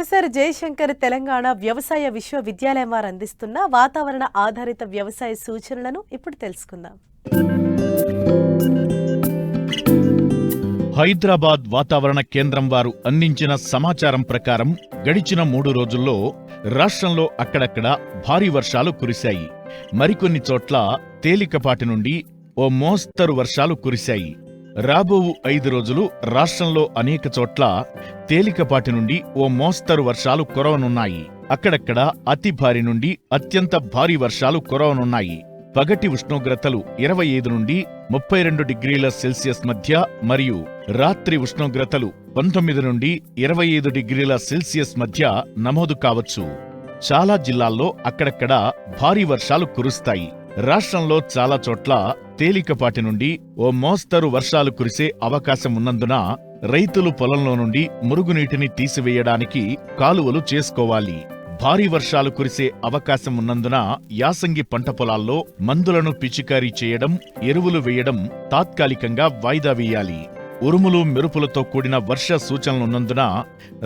Professor Jayashankar Telangana వ్యవసాయ విశ్వవిద్యాలయం వారు అందిస్తున్న వాతావరణ ఆధారిత వ్యవసాయ సూచనలను ఇప్పుడు తెలుసుకుందాం. హైదరాబాద్ వాతావరణ కేంద్రం వారు అందించిన సమాచారం ప్రకారం గడిచిన మూడు రోజుల్లో రాష్ట్రంలో అక్కడక్కడ భారీ వర్షాలు కురిశాయి. మరికొన్ని చోట్ల తేలికపాటి నుండి ఓ మోస్తరు వర్షాలు కురిశాయి. రాబోవు ఐదు రోజులు రాష్ట్రంలో అనేక చోట్ల తేలికపాటి నుండి ఓ మోస్తరు వర్షాలు కురవనున్నాయి. అక్కడక్కడ అతి భారీ నుండి అత్యంత భారీ వర్షాలు కురవనున్నాయి. పగటి ఉష్ణోగ్రతలు ఇరవై ఐదు నుండి ముప్పై రెండు డిగ్రీల సెల్సియస్ మధ్య మరియు రాత్రి ఉష్ణోగ్రతలు పంతొమ్మిది నుండి ఇరవై ఐదు డిగ్రీల సెల్సియస్ మధ్య నమోదు కావచ్చు. చాలా జిల్లాల్లో అక్కడక్కడ భారీ వర్షాలు కురుస్తాయి. రాష్ట్రంలో చాలా చోట్ల తేలికపాటి నుండి ఓ మోస్తరు వర్షాలు కురిసే అవకాశం ఉన్నందున రైతులు పొలంలో నుండి మురుగునీటిని తీసివేయడానికి కాలువలు చేసుకోవాలి. భారీ వర్షాలు కురిసే అవకాశం ఉన్నందున యాసంగి పంట పొలాల్లో మందులను పిచికారీ చేయడం ఎరువులు వేయడం తాత్కాలికంగా వాయిదా వేయాలి. ఉరుములు మెరుపులతో కూడిన వర్ష సూచనలున్నందున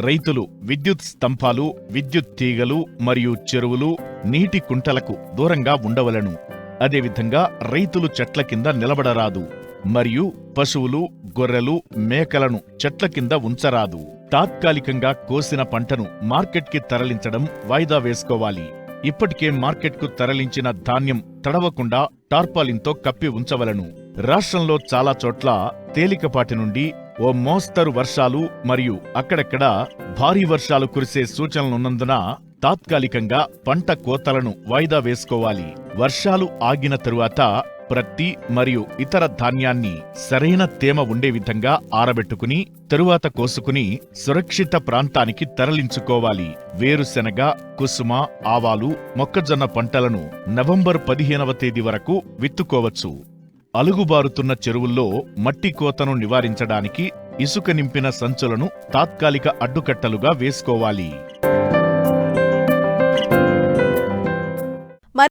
రైతులు విద్యుత్ స్తంభాలు విద్యుత్ తీగలు మరియు చెరువులు నీటి కుంటలకు దూరంగా ఉండవలను. అదేవిధంగా రైతులు చెట్ల కింద నిలబడరాదు మరియు పశువులు గొర్రెలు మేకలను చెట్ల కింద ఉంచరాదు. తాత్కాలికంగా కోసిన పంటను మార్కెట్కి తరలించడం వాయిదా వేసుకోవాలి. ఇప్పటికే మార్కెట్కు తరలించిన ధాన్యం తడవకుండా టార్పాలిన్తో కప్పి ఉంచవలను. రాష్ట్రంలో చాలా చోట్ల తేలికపాటి నుండి ఓ మోస్తరు వర్షాలు మరియు అక్కడక్కడ భారీ వర్షాలు కురిసే సూచనలున్నందున తాత్కాలికంగా పంట కోతలను వాయిదా వేసుకోవాలి. వర్షాలు ఆగిన తరువాత ప్రత్తి మరియు ఇతర ధాన్యాన్ని సరైన తేమ ఉండే విధంగా ఆరబెట్టుకుని తరువాత కోసుకుని సురక్షిత ప్రాంతానికి తరలించుకోవాలి. వేరుశెనగ కుసుమ ఆవాలు మొక్కజొన్న పంటలను నవంబర్ పదిహేనవ తేదీ వరకు విత్తుకోవచ్చు. అలుగుబారుతున్న చెరువుల్లో మట్టి కోతను నివారించడానికి ఇసుక నింపిన సంచులను తాత్కాలిక అడ్డుకట్టలుగా వేసుకోవాలి.